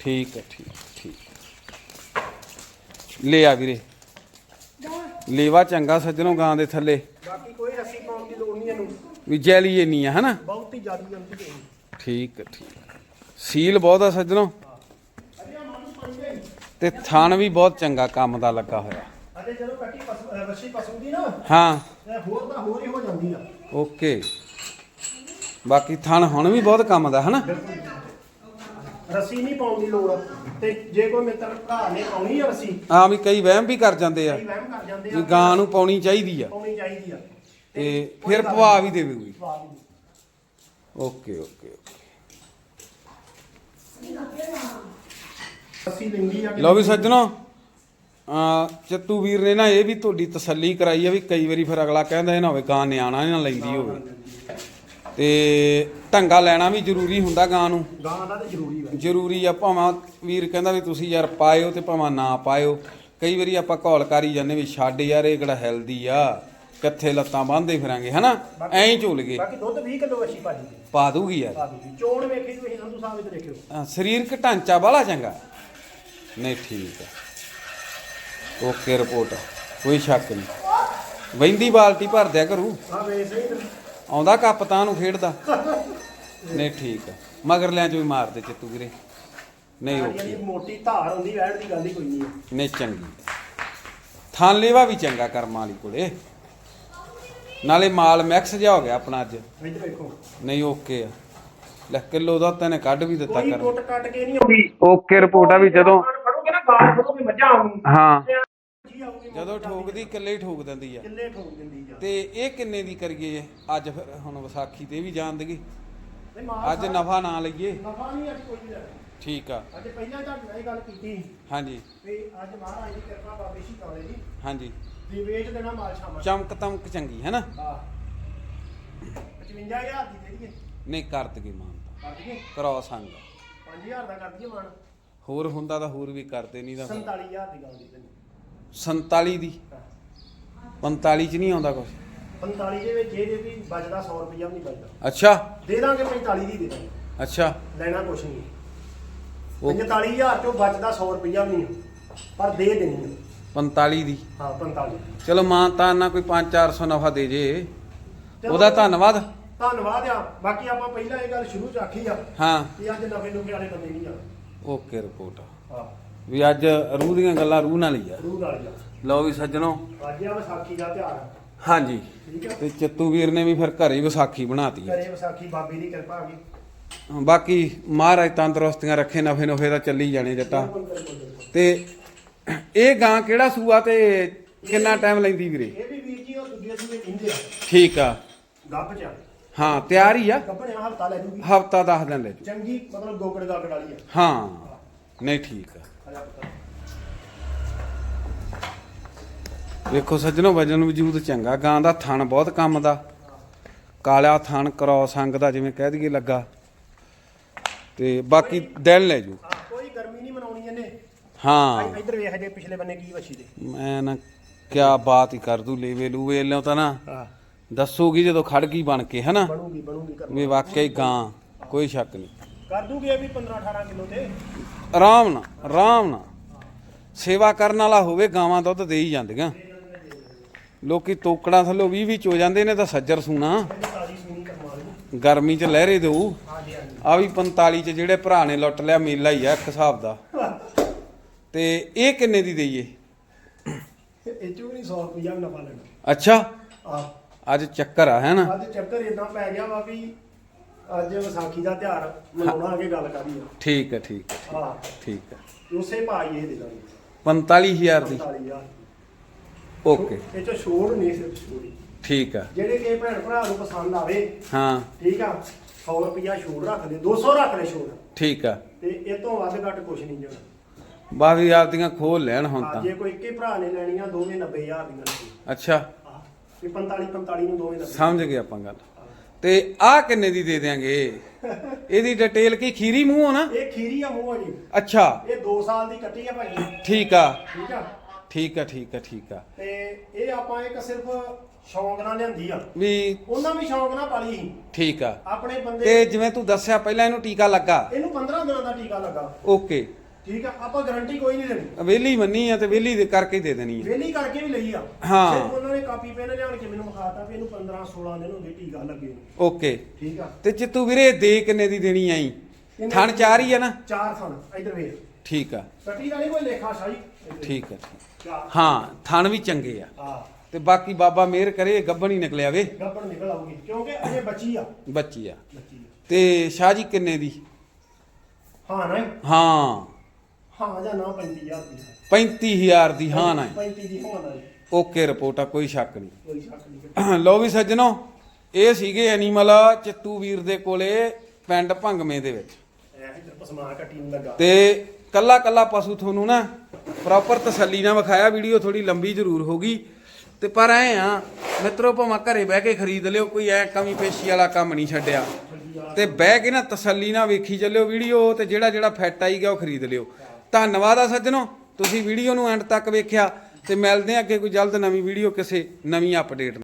ਠੀਕ ਹੈ ਠੀਕ ਠੀਕ। ਲੈ ਆ ਵੀਰੇ। ਲੇਵਾ ਚੰਗਾ ਸੱਜਣੋ ਗਾਂ ਦੇ ਥੱਲੇ। ਬਾਕੀ ਕੋਈ ਰੱਸੀ ਪਾਉਣ ਦੀ ਲੋੜ ਨਹੀਂ ਇਹਨੂੰ। ਵੀ ਜੈਲੀ ਇੰਨੀ ਆ ਹਨਾ? ਬਹੁਤ ਹੀ ਜ਼ਿਆਦਾ ਜੰਤੀ ਹੈ ਠੀਕ ਹੈ ਠੀਕ। ਸੀਲ ਬਹੁਤ ਆ ਸੱਜਣੋ। ਦੇ ਤੇ ਥਣ ਵੀ ਬਹੁਤ ਚੰਗਾ ਕੰਮ ਦਾ ਲੱਗਾ ਹੋਇਆ। ਅਜੇ ਜਦੋਂ ਕੱਟੀ ਪਸ- ਅਹ ਵੱਛੀ ਪਸੂਗੀ ਨਾ ਹਾਂ। ਹੋਰ ਤਾਂ ਹੋਰ ਹੀ ਹੋ ਜਾਂਦੀ ਆ। ਓਕੇ। ਬਾਕੀ ਥਣ ਹੁਣ ਵੀ ਬਹੁਤ ਕੰਮ ਦਾ ਹਨਾ? ਰੱਸੀ ਨਹੀਂ ਪਾਉਣ ਦੀ ਲੋੜ। ਤੇ ਜੇ ਕੋਈ ਮਿੱਤਰ ਭਰਾ ਨੇ ਪਾਉਣੀ ਆ ਰੱਸੀ ਆ ਵੀ ਕਈ ਵਹਿਮ ਵੀ ਕਰ ਜਾਂਦੇ ਆ। ਕਈ ਵਹਿਮ ਕਰ ਜਾਂਦੇ ਵੀ ਆ ਗਾਂ ਨੂੰ ਪਾਉਣੀ ਚਾਹੀਦੀ ਆ। ਪਾਉਣੀ ਚਾਹੀਦੀ ਆ। ਤੇ ਫਿਰ ਪਵਾ। ਵੀ ਦੇਵੇਗੀ। Okay okay okay. ਰੱਸੀ ਲੈਂਦੀ ਆ ਲਓ ਵੀ ਸੱਜਣੋ ਚੱਤੂ ਵੀਰ ਨੇ ਨਾ ਇਹ ਵੀ ਤੁਹਾਡੀ ਤਸੱਲੀ ਕਰਾਈ ਆ ਵੀ ਕਈ ਵਾਰੀ ਫਿਰ ਅਗਲਾ ਕਹਿੰਦਾ ਇਹ ਨਾ ਹੋਵੇ ਗਾਂ ਨਿਆਣਾ ਨਾ ਲੈਂਦੀ ਹੋਵੇ। ਤੇ ਢੰਗਾ ਲੈਣਾ ਵੀ ਜ਼ਰੂਰੀ ਹੁੰਦਾ ਗਾਂ ਨੂੰ। ਗਾਂ ਦਾ ਤਾਂ ਜ਼ਰੂਰੀ ਹੈ ਜ਼ਰੂਰੀ ਆ ਭਾਵੇਂ ਵੀਰ ਕਹਿੰਦਾ ਵੀ ਤੁਸੀਂ ਯਾਰ ਪਾਇਓ ਤੇ ਭਾਵੇਂ ਨਾ ਪਾਇਓ। ਕਈ ਵਾਰੀ ਆਪਾਂ ਘੋਲ ਕਰੀ ਜਾਂਦੇ ਵੀ ਛੱਡ ਯਾਰ ਇਹ ਕਿਹੜਾ ਹੈਲਦੀ ਆ। ਕਿੱਥੇ ਲੱਤਾਂ ਬੰਨ੍ਹਦੇ ਫਿਰਾਂਗੇ ਹਨਾ? ਐਂ ਹੀ ਝੁੱਲ ਗਏ। ਬਾਕੀ ਦੁੱਧ 20 ਕਿਲੋ ਦੀ ਪਾ ਦੂਗੀ। ਯਾਰ। ਪਾ ਦੂਗੀ। ਚੋਣ ਵੇਖੀ ਤੁਸੀਂ ਸੰਧੂ ਸਾਹਿਬ ਇੱਧਰ ਦੇਖਿਓ। ਅਹ ਸਰੀਰਕ ਢਾਂਚਾ ਬਾਲਾ ਚੰਗਾ। ਨਹੀਂ ਠੀਕ ਹੈ ਓਕੇ ਰਿਪੋਰਟ। ਕੋਈ ਸ਼ੱਕ ਨਹੀਂ। ਵਹਿੰਦੀ ਬਾਲਟੀ ਭਰ ਦਿਆ ਕਰੂ। ਆ ਵੇ ਸਹੀ ਤੇ ਆਉਂਦਾ ਕੱਪ ਤਾਂ ਨੂੰ ਖੇਡਦਾ। ਨਹੀਂ ਠੀਕ ਹੈ ਮਗਰ ਲਿਆਂ ਚ ਵੀ ਮਾਰਦੇ ਚਿੱਤੂ ਵੀਰੇ। ਨਹੀਂ ਜਿਹੜੀ ਓਕੇ। ਮੋਟੀ ਧਾਰ ਹੁੰਦੀ ਵੈੜ ਦੀ ਗੱਲ ਹੀ ਕੋਈ ਨਹੀਂ ਹੈ ਨਹੀਂ ਚੰਗੀ। ਥਾਂ ਲੇਵਾ ਵੀ ਚੰਗਾ ਕਰਮਾਂ ਵਾਲੀ ਕੋਲੇ। ਨਾਲੇ ਮਾਲ ਮਿਕਸ ਜਿਹਾ ਹੋ ਗਿਆ ਆਪਣਾ ਅੱਜ। ਇੱਧਰ ਵੇਖੋ। ਨਹੀਂ ਓਕੇ ਆ। ਲੈ ਕਿਲੋ ਦਾ ਤੈਨੇ ਕੱਢ ਵੀ ਦਿੱਤਾ ਕੋਈ ਕਰ ਟੁੱਟ ਕੱਟ ਕੇ ਨਹੀਂ ਆਉਂਦੀ। ਓਕੇ ਰਿਪੋਰਟ ਆ ਵੀ ਜਦੋਂ ਫੜੋਗੇ ਨਾ ਗਾਲ ਫੜੋਗੇ ਮੱਝਾਂ ਆਉਂ ਹਾਂ। ਆਊਗੀ ਜਦੋਂ ਠੋਕਦੀ ਕਿੱਲੇ ਹੀ ਠੋਕ ਦਿੰਦੀ ਆ। ਕਿੱਲੇ ਠੋਕ ਦਿੰਦੀ ਜਾ ਤੇ ਇਹ ਕਿੰਨੇ ਦੀ ਕਰੀਏ ਅੱਜ ਫਿਰ ਹੁਣ ਵਿਸਾਖੀ ਤੇ ਵੀ ਜਾਣ ਦੇਗੀ ਨਹੀਂ ਮਾਲ ਅੱਜ ਨਫਾ ਨਾ ਲਈਏ। ਨਫਾ ਨਹੀਂ ਅੱਜ ਕੋਈ ਨਹੀਂ ਲੈਣਾ। ਠੀਕ ਆ। ਅੱਜ ਪਹਿਲਾਂ ਤੁਹਾਡੇ ਨਾਲ ਇਹ ਗੱਲ ਕੀਤੀ ਹਾਂਜੀ। ਵੀ ਅੱਜ ਮਹਾਰਾਜ ਦੀ ਕਿਰਪਾ ਬਾਬੇ ਸ਼ੀ ਕਾਲੇ ਜੀ ਹਾਂਜੀ। ਵੀ ਵੇਚ ਦੇਣਾ ਮਾਲ ਸ਼ਾਮਾਂ ਚਮਕ ਤਮਕ ਚੰਗੀ ਹੈ ਨਾ? ਹਾਂ 55000 ਦੀ ਦੇ ਦਈਏ। ਨਹੀਂ ਕਰ ਦਗੇ ਮਾਨ ਕਰ ਦਈਏ। ਕਰੋ ਸੰਗ। 5000 ਦਾ ਕਰ ਦਈਏ ਮਾਨ। ਹੋਰ ਹੁੰਦਾ ਤਾਂ ਹੋਰ ਵੀ ਕਰਦੇ ਨਹੀਂ ਤਾਂ 47000 ਦੀ ਗੱਲ ਦੀ ਤੈਨੂੰ। 47 ਦੀ। 45 ਚ ਨਹੀਂ ਆਉਂਦਾ ਕੁਝ 45 ਦੇ ਵਿੱਚ ਇਹ ਜੇ ਵੀ ਬਚਦਾ 100 ਰੁਪਇਆ ਵੀ ਨਹੀਂ ਬਚਦਾ। ਅੱਛਾ। ਦੇ ਦਾਂਗੇ 45 ਦੀ ਦੇ ਦਾਂਗੇ। ਅੱਛਾ। ਲੈਣਾ ਕੁਛ ਨਹੀਂ। ਉਹ 45000 ਚੋਂ ਬਚਦਾ 100 ਰੁਪਇਆ ਵੀ ਨਹੀਂ। ਪਰ ਦੇ ਦੇਣੀ ਆ। 45 ਦੀ। ਹਾਂ 45 ਚਲੋ ਮਾਂ ਤਾਂ ਨਾ ਕੋਈ 5-400 ਨਫਾ ਦੇ ਜੇ। ਉਹਦਾ ਧੰਨਵਾਦ। ਧੰਨਵਾਦ ਆ। ਬਾਕੀ ਆਪਾਂ ਪਹਿਲਾਂ ਇਹ ਗੱਲ ਸ਼ੁਰੂ ਚ ਆਖੀ ਆ ਹਾਂ। ਕਿ ਅੱਜ ਨਵੇਂ ਨੁਕੇ ਵਾਲੇ ਬੰਦੇ ਨਹੀਂ ਆ। ਓਕੇ ਰਿਪੋਰਟ ਹਾਂ। ਵੀ ਅੱਜ ਰੂਹ ਦੀਆਂ ਗੱਲਾਂ ਰੂਹ ਨਾਲ ਹੀ ਆ। ਰੂਹ ਨਾਲ ਹੀ ਆ। ਲਓ ਵੀ ਸੱਜਣੋ। ਅੱਜ ਆ ਵਿਸਾਖੀ ਦਾ ਤਿਉਹਾਰ। ਆ ਹਾਂਜੀ। ਠੀਕ ਤੇ ਚੱਤੂ ਵੀਰ ਨੇ ਵੀ ਫਿਰ ਘਰੇ ਹੀ ਵਿਸਾਖੀ ਬਣਾਤੀ ਘਰੇ ਵਿਸਾਖੀ ਬਾਬੇ ਦੀ ਕਿਰਪਾ ਆ ਗਈ। ਬਾਕੀ ਮਹਾਰਾਜ ਤੰਦਰੁਸਤੀਆਂ ਰੱਖੇ ਨਫੇ ਨਫੇ ਦਾ ਚੱਲੀ ਜਾਣੇ ਜੱਟਾ। ਬਿਲਕੁਲ, ਬਿਲਕੁਲ, ਬਿਲਕੁਲ। ਤੇ ਇਹ ਗਾਂ ਕਿਹੜਾ ਸੂਆ ਤੇ ਕਿੰਨਾ ਟਾਈਮ ਲੈਂਦੀ ਵੀਰੇ? ਇਹ ਵੀ ਵੀਰ ਜੀ ਉਹ ਦੂਜੇ ਸੂਏ ਕਹਿੰਦੇ ਆ। ਠੀਕ ਆ। ਗੱਪ ਚ ਹਾਂ ਤਿਆਰ ਹੀ ਆ। ਹਫਤਾ ਲੈ ਜੂਗੀ। ਹਫਤਾ ਦੱਸ ਦਿਨ ਲੈ ਜੂ। ਚੰਗੀ ਮਤਲਬ ਗੋਕੜ ਗਾਕੜ ਵਾਲੀ ਆ। ਹਾਂ। ਨਹੀਂ ਠੀਕ ਆ। ਜਾ। ਵੇਖੋ ਸੱਜਣੋ ਵਜਨ ਵਜੂਦ ਚੰਗਾ। ਗਾਂ ਦਾ ਥਣ ਬਹੁਤ ਕੰਮ ਦਾ। ਕਾਲਾ ਥਣ ਕ੍ਰੋਸ ਅੰਗ ਦਾ ਜਿਵੇਂ ਕਹਿ ਦਈਏ ਲੱਗਾ। ਤੇ ਬਾਕੀ ਦਿਨ ਲੈ ਜੂ। ਕੋਈ ਗਰਮੀ ਨਹੀਂ ਮਨਾਉਣੀ ਇਹਨੇ। ਹਾਂ। ਇੱਧਰ ਵੇਖ ਜੇ ਪਿਛਲੇ ਬੰਨੇ ਕੀ ਵੱਛੀ ਦੇ। ਮੈਂ ਨਾ ਕਿਆ ਬਾਤ ਹੀ ਕਰ ਦੂ ਲੇਵੇ ਲੂਵੇ ਲਿਓ ਤਾਂ ਨਾ। ਹਾਂ। ਦੱਸੂਗੀ ਜਦੋਂ ਖੜ ਗਈ ਬਣ ਕੇ ਹਨਾ? ਬਣੂਗੀ ਬਣੂਗੀ ਕਰ ਵੀ ਵਾਕਿਆ ਹੀ ਗਾਂ ਕੋਈ ਸ਼ੱਕ ਨਹੀਂ। ਕਰ ਦੂਗੀ ਇਹ ਵੀ 15 18 ਕਿਲੋ ਤੇ। ਆਰਾਮ ਨਾਲ ਆਰਾਮ ਨਾਲ। ਸੇਵਾ ਕਰਨ ਵਾਲਾ ਹੋਵੇ ਗਾਵਾਂ ਦੁੱਧ ਦੇ ਹੀ ਜਾਂਦੀਆਂ। ਲੋਕੀ ਤੋਕੜਾਂ ਥੱਲੋਂ 20 20 ਚੋ ਜਾਂਦੇ ਨੇ ਤਾਂ ਸੱਜਰ ਸੂਣਾ। ਇਹਦੀ ਤਾਜੀ ਸੂਣੀ ਕਰਵਾ ਲਈ ਗਰਮੀ 'ਚ ਲਹਿਰੇ ਦੇਊ। ਹਾਂਜੀ ਹਾਂਜੀ ਆ ਵੀ 45 ਚ ਜਿਹੜੇ ਭਰਾ ਨੇ ਲੁੱਟ ਲਿਆ ਮੇਲਾ ਹੀ ਆ ਇੱਕ ਹਿਸਾਬ ਦਾ। ਤੇ ਇਹ ਕਿੰਨੇ ਦੀ ਦਈਏ? ਇਹ ਚੋਂ ਵੀ ਨਹੀਂ 100 ਰੁਪਇਆ ਵੀ ਨਫਾ ਲੈਣਾ। ਅੱਛਾ। ਆ ਅੱਜ ਚੱਕਰ ਆ ਹੈ ਨਾ? ਅੱਜ ਚੱਕਰ ਇਦਾਂ ਪੈ ਗਿਆ ਵਾ ਵੀ ਅੱਜ ਵਿਸਾਖੀ ਦਾ ਤਿਉਹਾਰ ਮਨਾਉਣਾ ਅਗੇ ਗੱਲ ਕਰੀ ਠੀਕ ਹੈ ਠੀਕ ਹੈ ਆ ਠੀਕ ਹੈ। ਉਸੇ ਭਾਈ ਇਹ ਦੇ ਦਾਂਗੇ। 45000 ਦੀ। 45000 ਓਕੇ। ਇਹ ਚ ਛੋੜ ਨਹੀਂ ਸਿਰਫ ਛੋੜੀ। ਠੀਕ ਆ ਜਿਹੜੇ ਕਿ ਭੈਣ ਭਰਾ ਨੂੰ ਪਸੰਦ ਆਵੇ ਹਾਂ। ਠੀਕ ਆ 100 ਰੁਪਇਆ ਛੋੜ ਰੱਖ ਲੈ 200 ਰੱਖ ਲੈ ਛੋੜ। ਠੀਕ ਆ ਤੇ ਇਹ ਤੋਂ ਵੱਧ ਘੱਟ ਕੁਛ ਨਹੀਂ ਜਾਣਾ। ਬਾਕੀ ਆਪਦੀਆਂ ਖੋਲ ਲੈਣ ਹੁਣ ਆ ਤਾਂ ਜੇ ਕੋਈ ਇੱਕੇ ਭਰਾ ਨੇ ਲੈਣੀਆਂ ਦੋਵੇਂ 90000 ਦੀਆਂ ਅੱਛਾ। ਆ ਤੇ 45 45 ਨੂੰ ਦੋਵੇਂ 90 ਸਮਝ ਗਏ ਆਪਾਂ ਗੱਲ। ਤੇ ਆਹ ਕਿੰਨੇ ਦੀ ਦੇ ਦਿਆਂਗੇ? ਇਹਦੀ ਡਿਟੇਲ ਕੀ? ਖੀਰੀ ਮੂੰਹ ਹੋ ਨਾ? ਇਹ ਖੀਰੀ ਆ ਮੂੰਹ ਆ ਜੀ। ਅੱਛਾ। ਇਹ 2 ਸਾਲ ਦੀ ਕੱਟੀ ਆ ਭਾਈ। ਠੀਕ ਆ। ਠੀਕ ਆ? ਠੀਕ ਆ ਠੀਕ ਆ ਠੀਕ ਆ। ਤੇ ਇਹ ਆਪਾਂ ਇੱਕ ਸਿਰਫ ਸ਼ੌਂਕ ਨਾਲ ਲਿਆਂਦੀ ਆ। ਵੀ ਉਹਨਾਂ ਵੀ ਸ਼ੌਂਕ ਨਾਲ ਪਾਲੀ ਸੀ। ਠੀਕ ਆ। ਆਪਣੇ ਬੰਦੇ ਤੇ ਜਿਵੇਂ ਤੂੰ ਦੱਸਿਆ ਪਹਿਲਾਂ ਇਹਨੂੰ ਟੀਕਾ ਲੱਗਾ। ਇਹਨੂੰ 15 ਦਿਨਾਂ ਦਾ ਟੀਕਾ ਲੱਗਾ। ਓਕੇ। ਠੀਕ ਆ ਆਪਾਂ ਗਾਰੰਟੀ ਕੋਈ ਨਹੀਂ ਦੇਣੀ। ਵੇਲੀ ਮੰਨੀ ਆ ਤੇ ਵੇਲੀ ਦੇ ਕਰਕੇ ਹੀ ਦੇ ਦੇਣੀ ਆ। ਵੇਲੀ ਕਰਕੇ ਵੀ ਲਈ ਆ। ਹਾਂ। ਸਿਰਫ ਉਹਨਾਂ ਨੇ ਕਾਪੀ ਪੈਨ ਲਿਆਣ ਕੇ ਮੈਨੂੰ ਵਿਖਾਤਾ ਵੀ ਇਹਨੂੰ 15 16 ਦਿਨ ਹੋ ਗਏ ਟੀਕਾ ਲੱਗੇ ਨੂੰ। ਓਕੇ। ਠੀਕ ਆ। ਤੇ ਜਿੱਤੂ ਵੀਰੇ ਦੇ ਕਿੰਨੇ ਦੀ ਦੇਣੀ ਆਈ? ਥਣ ਚਾਰ ਹੀ ਆ ਨਾ? ਚਾਰ ਥਣ ਇਧਰ ਵੇਖ। ਠੀਕ ਆ। ਕੱਟੀ ਦਾ ਨਹੀਂ ਕੋਈ ਲੇਖਾ ਸ਼ਾਹੀ? ਠੀਕ ਆ। ਚਾਰ। ਹਾਂ ਥਣ ਵੀ ਚੰਗੇ ਆ। ਹਾਂ। ਤੇ ਬਾਕੀ ਬਾਬਾ ਮਿਹਰ ਕਰੇ ਗੱਬਣ ਹੀ ਨਿਕਲਿਆ ਵੇ। ਗੱਬਣ ਨਿਕਲ ਆਊਗੀ ਕਿਉਂਕਿ ਅਜੇ ਬੱਚੀ ਆ। ਬੱਚੀ ਆ। ਬੱਚੀ ਆ। ਤੇ ਸ਼ਾਹ ਜੀ ਕਿੰਨੇ ਦੀ? ਹਾਂ ਨਾ ਹਾਂ। ਹਾਂ ਜਾਂ ਨਾ 35000 ਦੀ। 35000 ਦੀ ਹਾਂ ਨਾ। 35 ਦੀ ਹਾਂ ਨਾ ਓਕੇ ਰਿਪੋਰਟ ਆ ਕੋਈ ਸ਼ੱਕ ਨਹੀਂ। ਕੋਈ ਸ਼ੱਕ ਨਹੀਂ। ਲਓ ਵੀ ਸੱਜਣੋ ਇਹ ਸੀਗੇ ਐਨੀਮਲ ਚਿੱਤੂ ਵੀਰ ਦੇ ਕੋਲੇ ਪਿੰਡ ਭੰਗਵੇਂ ਦੇ ਵਿੱਚ। ਐ ਇੱਧਰ ਪਸਮਾ ਕੱਟੀ ਨੂੰ ਲੱਗਾ। ਤੇ ਕੱਲਾ ਕੱਲਾ ਪਸ਼ੂ ਤੁਹਾਨੂੰ ਨਾ ਪ੍ਰੋਪਰ ਤਸੱਲੀ ਨਾਲ ਵਿਖਾਇਆ ਵੀਡੀਓ ਥੋੜੀ ਲੰਬੀ ਜ਼ਰੂਰ ਹੋਗੀ ਤੇ ਪਰ ਐ ਆ ਮਿੱਤਰੋ ਭਾਵੇਂ ਘਰੇ ਬਹਿ ਕੇ ਖਰੀਦ ਲਿਓ ਕੋਈ ਐ ਕਮੀ ਪੇਸ਼ੀ ਵਾਲਾ ਕੰਮ ਨਹੀਂ ਛੱਡਿਆ। ਤੇ ਬਹਿ ਕੇ ਨਾ ਤਸੱਲੀ ਨਾਲ ਵੇਖੀ ਚੱਲਿਓ ਵੀਡੀਓ ਤੇ ਜਿਹੜਾ ਜਿਹੜਾ ਫਿੱਟ ਆਈ ਗਿਆ ਉਹ ਖਰੀਦ ਲਿਓ। ਧੰਨਵਾਦ ਆ ਸੱਜਣੋ, ਤੁਸੀਂ ਵੀਡੀਓ ਨੂੰ ਐਂਡ ਤੱਕ ਵੇਖਿਆ ਤੇ ਮਿਲਦੇ ਆ ਅੱਗੇ ਕੋਈ ਜਲਦ ਨਵੀਂ ਵੀਡੀਓ ਕਿਸੇ ਨਵੀਂ ਅਪਡੇਟ